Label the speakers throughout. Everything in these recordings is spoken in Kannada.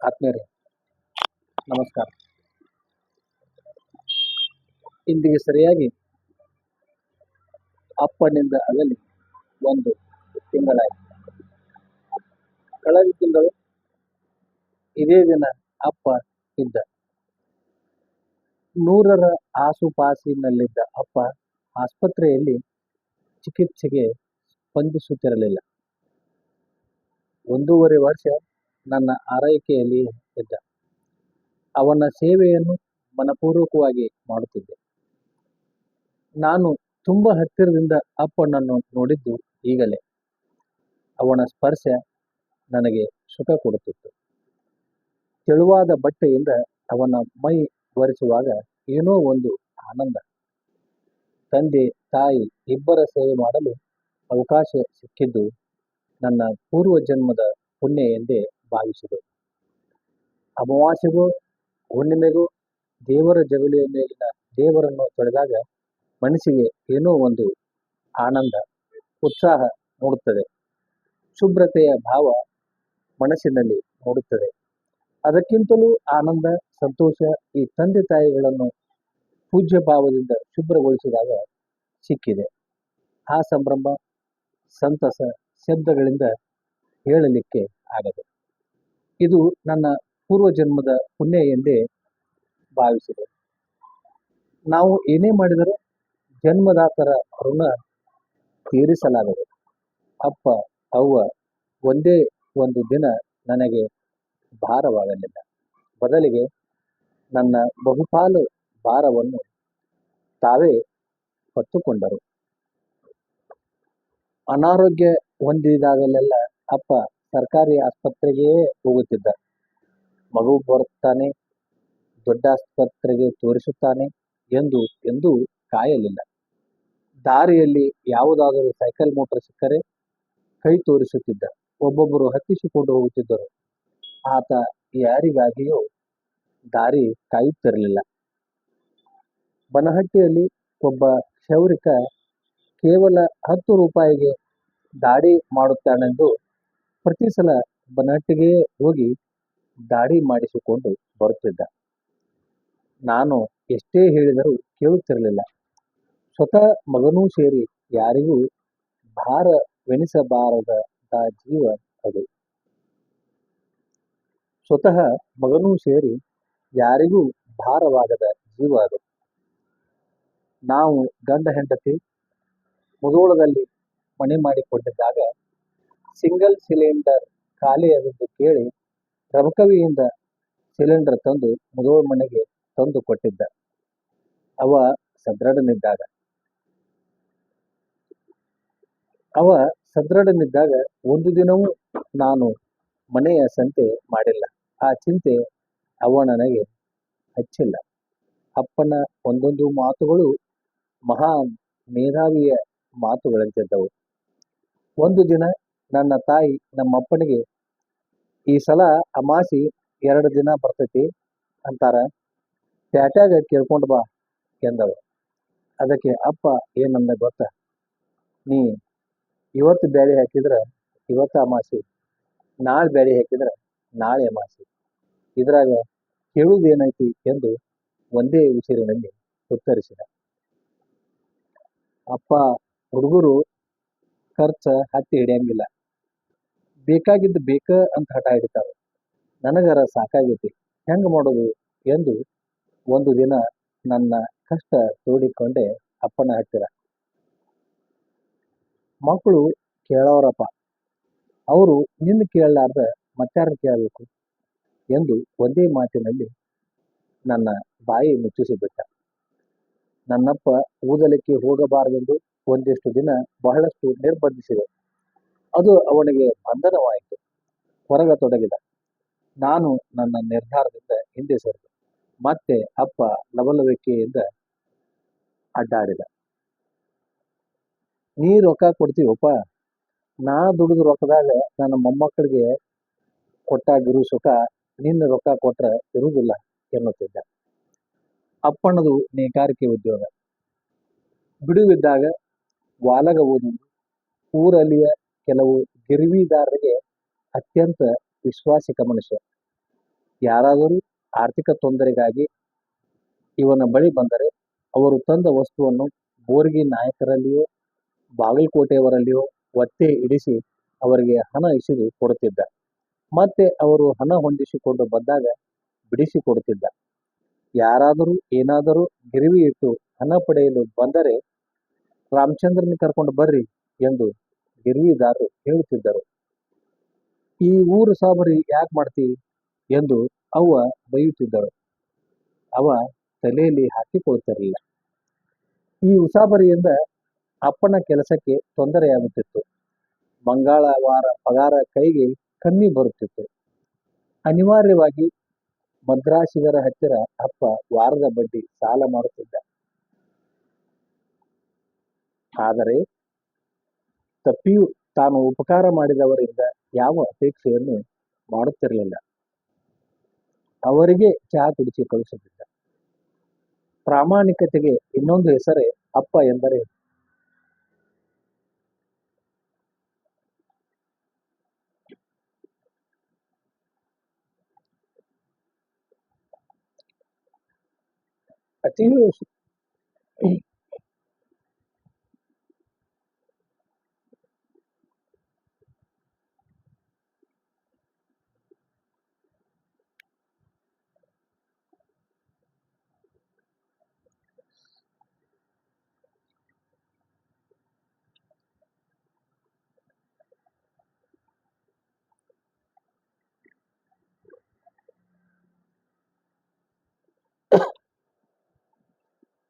Speaker 1: ಆತ್ಮೀಯರೇ, ನಮಸ್ಕಾರ. ಇಂದಿಗೆ ಸರಿಯಾಗಿ ಅಪ್ಪನಿಂದ ಅಗಲಿ ಒಂದು ತಿಂಗಳಾಯಿತು. ಕಳೆದ ತಿಂಗಳು ಇದೇ ದಿನ ಅಪ್ಪ ಇದ್ದ. ನೂರರ ಆಸುಪಾಸಿನಲ್ಲಿದ್ದ ಅಪ್ಪ ಆಸ್ಪತ್ರೆಯಲ್ಲಿ ಚಿಕಿತ್ಸೆಗೆ ಸ್ಪಂದಿಸುತ್ತಿರಲಿಲ್ಲ. ಒಂದೂವರೆ ವರ್ಷ ನನ್ನ ಆರೈಕೆಯಲ್ಲಿ ಇದ್ದ. ಅವನ ಸೇವೆಯನ್ನು ಮನಪೂರ್ವಕವಾಗಿ ಮಾಡುತ್ತಿದ್ದೆ. ನಾನು ತುಂಬ ಹತ್ತಿರದಿಂದ ಅಪ್ಪನನ್ನು ನೋಡಿದ್ದು ಈಗಲೇ. ಅವನ ಸ್ಪರ್ಶ ನನಗೆ ಸುಖ ಕೊಡುತ್ತಿತ್ತು. ತೆಳುವಾದ ಬಟ್ಟೆಯಿಂದ ಅವನ ಮೈ ಒರೆಸುವಾಗ ಏನೋ ಒಂದು ಆನಂದ. ತಂದೆ, ತಾಯಿ ಇಬ್ಬರ ಸೇವೆ ಮಾಡಲು ಅವಕಾಶ ಸಿಕ್ಕಿದ್ದು ನನ್ನ ಪೂರ್ವ ಜನ್ಮದ ಪುಣ್ಯ ಎಂದೇ ಭಾವಿಸಿದೆ. ಅಮಾವಾಸ್ಯೆಗೂ, ಹುಣ್ಣಿಮೆಗೂ ದೇವರ ಜಗುಲಿಯ ಮೇಲಿನ ದೇವರನ್ನು ತೊಳೆದಾಗ ಮನಸ್ಸಿಗೆ ಏನೋ ಒಂದು ಆನಂದ, ಉತ್ಸಾಹ ಮೂಡುತ್ತದೆ. ಶುಭ್ರತೆಯ ಭಾವ ಮನಸ್ಸಿನಲ್ಲಿ ಮೂಡುತ್ತದೆ. ಅದಕ್ಕಿಂತಲೂ ಆನಂದ, ಸಂತೋಷ ಈ ತಂದೆ ತಾಯಿಗಳನ್ನು ಪೂಜ್ಯ ಭಾವದಿಂದ ಶುಭ್ರಗೊಳಿಸಿದಾಗ ಸಿಕ್ಕಿದೆ. ಆ ಸಂಭ್ರಮ, ಸಂತಸ, ಶಬ್ದಗಳಿಂದ ಹೇಳಲಿಕ್ಕೆ ಆಗದು. ಇದು ನನ್ನ ಪೂರ್ವ ಜನ್ಮದ ಪುಣ್ಯ ಎಂದೇ ಭಾವಿಸಿದೆ. ನಾವು ಏನೇ ಮಾಡಿದರೂ ಜನ್ಮದಾತರ ಋಣ ತೀರಿಸಲಾಗದು. ಅಪ್ಪ, ಅವ್ವ ಒಂದೇ ಒಂದು ದಿನ ನನಗೆ ಭಾರವಾಗಲಿಲ್ಲ. ಬದಲಿಗೆ ನನ್ನ ಬಹುಪಾಲು ಭಾರವನ್ನು ತಾವೇ ಹೊತ್ತುಕೊಂಡರು. ಅನಾರೋಗ್ಯ ಹೊಂದಿದಾಗಲೆಲ್ಲ ಅಪ್ಪ ಸರ್ಕಾರಿ ಆಸ್ಪತ್ರೆಗೆ ಹೋಗುತ್ತಿದ್ದ ಮಗು ಬರುತ್ತಾನೆ, ದೊಡ್ಡ ಆಸ್ಪತ್ರೆಗೆ ತೋರಿಸುತ್ತಾನೆ ಎಂದು, ಎಂದೂ ಕಾಯಲಿಲ್ಲ. ದಾರಿಯಲ್ಲಿ ಯಾವುದಾದರೂ ಸೈಕಲ್ ಮೋಟರ್ ಸಿಕ್ಕರೆ ಕೈ ತೋರಿಸುತ್ತಿದ್ದ. ಒಬ್ಬೊಬ್ಬರು ಹತ್ತಿಸಿಕೊಂಡು ಹೋಗುತ್ತಿದ್ದರು. ಆತ ಯಾರಿಗಾಗಿಯೂ ದಾರಿ ಕಾಯುತ್ತಿರಲಿಲ್ಲ. ಬನಹಟ್ಟಿಯಲ್ಲಿ ಒಬ್ಬ ಕ್ಷೌರಿಕ ಕೇವಲ ಹತ್ತು ರೂಪಾಯಿಗೆ ದಾಡಿ ಮಾಡುತ್ತಾನೆಂದು ಪ್ರತಿ ಸಲ ಬನಾಟ್ಟಿಗೆ ಹೋಗಿ ದಾಡಿ ಮಾಡಿಸಿಕೊಂಡು ಬರುತ್ತಿದ್ದ. ನಾನು ಎಷ್ಟೇ ಹೇಳಿದರೂ ಕೇಳುತ್ತಿರಲಿಲ್ಲ. ಸ್ವತಃ ಮಗನೂ ಸೇರಿ ಯಾರಿಗೂ ಭಾರವೆನಿಸಬಾರದ ಜೀವ ಅದು. ಸ್ವತಃ ಮಗನೂ ಸೇರಿ ಯಾರಿಗೂ ಭಾರವಾಗದ ಜೀವ ಅದು. ನಾವು ಗಂಡ ಹೆಂಡತಿ ಮುದೋಳದಲ್ಲಿ ಮನೆ ಮಾಡಿಕೊಂಡಿದ್ದಾಗ ಸಿಂಗಲ್ ಸಿಲಿಂಡರ್ ಖಾಲಿಯಾದದ್ದು ಕೇಳಿ ರಬಕವಿಯಿಂದ ಸಿಲಿಂಡರ್ ತಂದು ಮುದೋಳ ಮನೆಗೆ ತಂದು ಕೊಟ್ಟಿದ್ದ. ಅವ ಸದೃಢನಿದ್ದಾಗ. ಅವ ಸದೃಢನಿದ್ದಾಗ ಒಂದು ದಿನವೂ ನಾನು ಮನೆಯ ಸಂತೆ ಮಾಡಿಲ್ಲ. ಆ ಚಿಂತೆ ಅವ ನನಗೆ ಹಚ್ಚಿಲ್ಲ. ಅಪ್ಪನ ಒಂದೊಂದು ಮಾತುಗಳು ಮಹಾ ಮೇಧಾವಿಯ ಮಾತುಗಳಂತಿದ್ದವು. ಒಂದು ದಿನ ನನ್ನ ತಾಯಿ ನಮ್ಮ ಅಪ್ಪನಿಗೆ ಈ ಸಲ ಅಮಾಸಿ ಎರಡು ದಿನ ಬರ್ತೈತಿ ಅಂತಾರ. ಪ್ಯಾಟ್ಯಾಗ ಕೇಳ್ಕೊಂಡು ಬಾ ಎಂದಳು. ಅದಕ್ಕೆ, ಅಪ್ಪ ಏನಂದ ಗೊತ್ತಾ? ನೀ ಇವತ್ತು ಬ್ಯಾಳಿ ಹಾಕಿದ್ರ ಇವತ್ತು ಅಮಾಸಿ, ನಾಳೆ ಬ್ಯಾಳಿ ಹಾಕಿದ್ರ ನಾಳೆ ಅಮಾಸಿ. ಇದ್ರಾಗ ಕೇಳುವುದೇನೈತಿ ಎಂದು ಒಂದೇ ಉಸಿರಿನಲ್ಲಿ ಉತ್ತರಿಸಿದ. ಅಪ್ಪ, ಹುಡುಗರು ಖರ್ಚು ಹತ್ತಿ ಹಿಡಿಯಂಗಿಲ್ಲ. ಬೇಕಾಗಿದ್ದು ಬೇಕ ಅಂತ ಹಠ ಹಿಡಿತಾವೆ. ನನಗರ ಸಾಕಾಗೈತಿ. ಹೆಂಗೆ ಮಾಡೋದು ಎಂದು ಒಂದು ದಿನ ನನ್ನ ಕಷ್ಟ ತೋಡಿಕೊಂಡೆ ಅಪ್ಪನ ಹತ್ತಿರ. ಮಕ್ಕಳು ಕೇಳೋರಪ್ಪ, ಅವರು ನಿನ್ನ ಕೇಳಲಾರ್ದ ಮತ್ತಾರ ಕೇಳಬೇಕು? ಎಂದು ಒಂದೇ ಮಾತಿನಲ್ಲಿ ನನ್ನ ಬಾಯಿ ಮುಚ್ಚಿಸಿಬಿಟ್ಟ. ನನ್ನಪ್ಪ, ಊದಲಿಕ್ಕೆ ಹೋಗಬಾರದೆಂದು ಒಂದಿಷ್ಟು ದಿನ ಬಹಳಷ್ಟು ನಿರ್ಬಂಧಿಸಿದೆ. ಅದು ಅವನಿಗೆ ಬಂಧನವಾಯಿತು. ಹೊರಗತೊಡಗಿದ ನಾನು ನನ್ನ ನಿರ್ಧಾರದಿಂದ ಹಿಂದೆ ಸರಿದೆ. ಮತ್ತೆ ಅಪ್ಪ ಲವಲವಿಕೆಯಿಂದ ಅಡ್ಡಾಡಿದ. ನೀ ರೊಕ್ಕ ಕೊಡ್ತೀವಪ್ಪ? ನಾ ದುಡಿದ ರೊಕ್ಕದಾಗ ನನ್ನ ಮೊಮ್ಮಕ್ಕಳಿಗೆ ಕೊಟ್ಟಾಗಿರು ಸುಖ ನಿನ್ನ ರೊಕ್ಕ ಕೊಟ್ರ ಇರುವುದಿಲ್ಲ ಎನ್ನುತ್ತಿದ್ದ. ಅಪ್ಪಣ್ಣದು ನೇಕಾರಿಕೆ ಉದ್ಯೋಗ. ಬಿಡುವಿದ್ದಾಗ ವಾಲಗ ಓದುವುದು ಊರಲ್ಲಿಯ ಕೆಲವು ಗಿರವಿದಾರರಿಗೆ ಅತ್ಯಂತ ವಿಶ್ವಾಸಿಕ ಮನುಷ್ಯ. ಯಾರಾದರೂ ಆರ್ಥಿಕ ತೊಂದರೆಗಾಗಿ ಇವನ ಬಳಿ ಬಂದರೆ ಅವರು ತಂದ ವಸ್ತುವನ್ನು ಬೋರ್ಗಿ ನಾಯಕರಲ್ಲಿಯೋ, ಬಾಗಲಕೋಟೆಯವರಲ್ಲಿಯೋ ಒತ್ತೆ ಇಡಿಸಿ ಅವರಿಗೆ ಹಣ ಇಸಿದು ಕೊಡುತ್ತಿದ್ದ. ಮತ್ತೆ ಅವರು ಹಣ ಹೊಂದಿಸಿಕೊಂಡು ಬಂದಾಗ ಬಿಡಿಸಿ ಕೊಡುತ್ತಿದ್ದ. ಯಾರಾದರೂ ಏನಾದರೂ ಗಿರಿವಿ ಇಟ್ಟು ಹಣ ಪಡೆಯಲು ಬಂದರೆ ರಾಮಚಂದ್ರನ ಕರ್ಕೊಂಡು ಬರ್ರಿ ಎಂದು ಗಿರ್ವಿದಾರರು ಹೇಳುತ್ತಿದ್ದರು ಈ ಊರು ಸಾಬರಿ ಯಾಕೆ ಮಾಡ್ತಿ? ಎಂದು ಅವ್ವ ಬೈಯುತ್ತಿದ್ದಳು. ಅವ ತಲೆಯಲ್ಲಿ ಹಾಕಿಕೊಳ್ಳುತ್ತಿರಲಿಲ್ಲ ಈ ಉಸಾಬರಿಯಿಂದ ಅಪ್ಪನ ಕೆಲಸಕ್ಕೆ ತೊಂದರೆಯಾಗುತ್ತಿತ್ತು. ಮಂಗಳವಾರ ಪಗಾರ ಕೈಗೆ ಕಮ್ಮಿ ಬರುತ್ತಿತ್ತು. ಅನಿವಾರ್ಯವಾಗಿ ಮದ್ರಾಸಿಗರ ಹತ್ತಿರ ಅಪ್ಪ ವಾರದ ಬಡ್ಡಿ ಸಾಲ ಮಾಡುತ್ತಿದ್ದ. ಆದರೆ ತಪ್ಪಿಯೂ ತಾನು ಉಪಕಾರ ಮಾಡಿದವರಿಂದ ಯಾವ ಅಪೇಕ್ಷೆಯನ್ನು ಮಾಡುತ್ತಿರಲಿಲ್ಲ. ಅವರಿಗೆ ಚಹಾ ಕುಡಿಸಿ ಕಳಿಸುತ್ತಿದ್ದ ಪ್ರಾಮಾಣಿಕತೆಗೆ ಇನ್ನೊಂದು ಹೆಸರೇ ಅಪ್ಪ ಎಂದರೆ ಅತಿಯೂ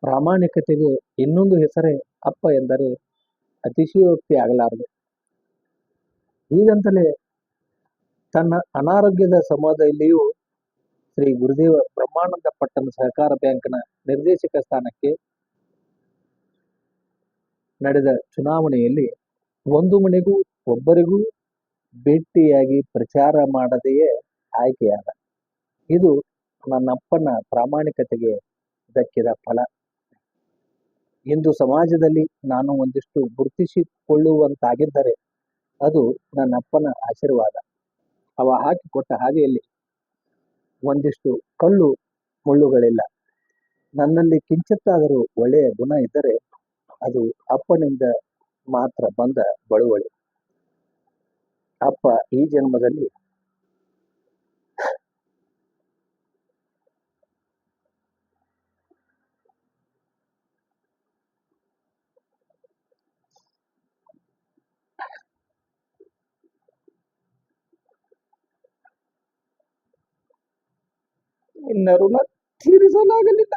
Speaker 1: ಪ್ರಾಮಾಣಿಕತೆಗೆ ಇನ್ನೊಂದು ಹೆಸರೇ ಅಪ್ಪ ಎಂದರೆ ಅತಿಶಯೋಕ್ತಿ ಆಗಲಾರದು. ಹೀಗಂತಲೇ ತನ್ನ ಅನಾರೋಗ್ಯದ ಸಮಯದಲ್ಲಿಯೂ ಶ್ರೀ ಗುರುದೇವ ಬ್ರಹ್ಮಾನಂದ ಪಟ್ಟಣ ಸಹಕಾರ ಬ್ಯಾಂಕ್ನ ನಿರ್ದೇಶಕ ಸ್ಥಾನಕ್ಕೆ ನಡೆದ ಚುನಾವಣೆಯಲ್ಲಿ ಒಂದು ಮನೆಗೂ ಒಬ್ಬರಿಗೂ ಭೇಟಿಯಾಗಿ ಪ್ರಚಾರ ಮಾಡದೆಯೇ ಆಯ್ಕೆಯಾದ. ಇದು ನನ್ನಪ್ಪನ ಪ್ರಾಮಾಣಿಕತೆಗೆ ದಕ್ಕಿದ ಫಲ. ಇಂದು ಸಮಾಜದಲ್ಲಿ ನಾನು ಒಂದಿಷ್ಟು ಗುರುತಿಸಿಕೊಳ್ಳುವಂತಾಗಿದ್ದರೆ ಅದು ನನ್ನಪ್ಪನ ಆಶೀರ್ವಾದ. ಅವ ಹಾಕಿಕೊಟ್ಟ ಹಾದಿಯಲ್ಲಿ ಒಂದಿಷ್ಟು ಕಲ್ಲು ಮುಳ್ಳುಗಳಿಲ್ಲ. ನನ್ನಲ್ಲಿ ಕಿಂಚಿತ್ತಾದರೂ ಒಳ್ಳೆಯ ಗುಣ ಇದ್ದರೆ ಅದು ಅಪ್ಪನಿಂದ ಮಾತ್ರ ಬಂದ ಬಳುವಳಿ. ಅಪ್ಪ ಈ ಜನ್ಮದಲ್ಲಿ ನಿನ್ನ ಋಣ ತೀರಿಸಲಾಗಲಿಲ್ಲ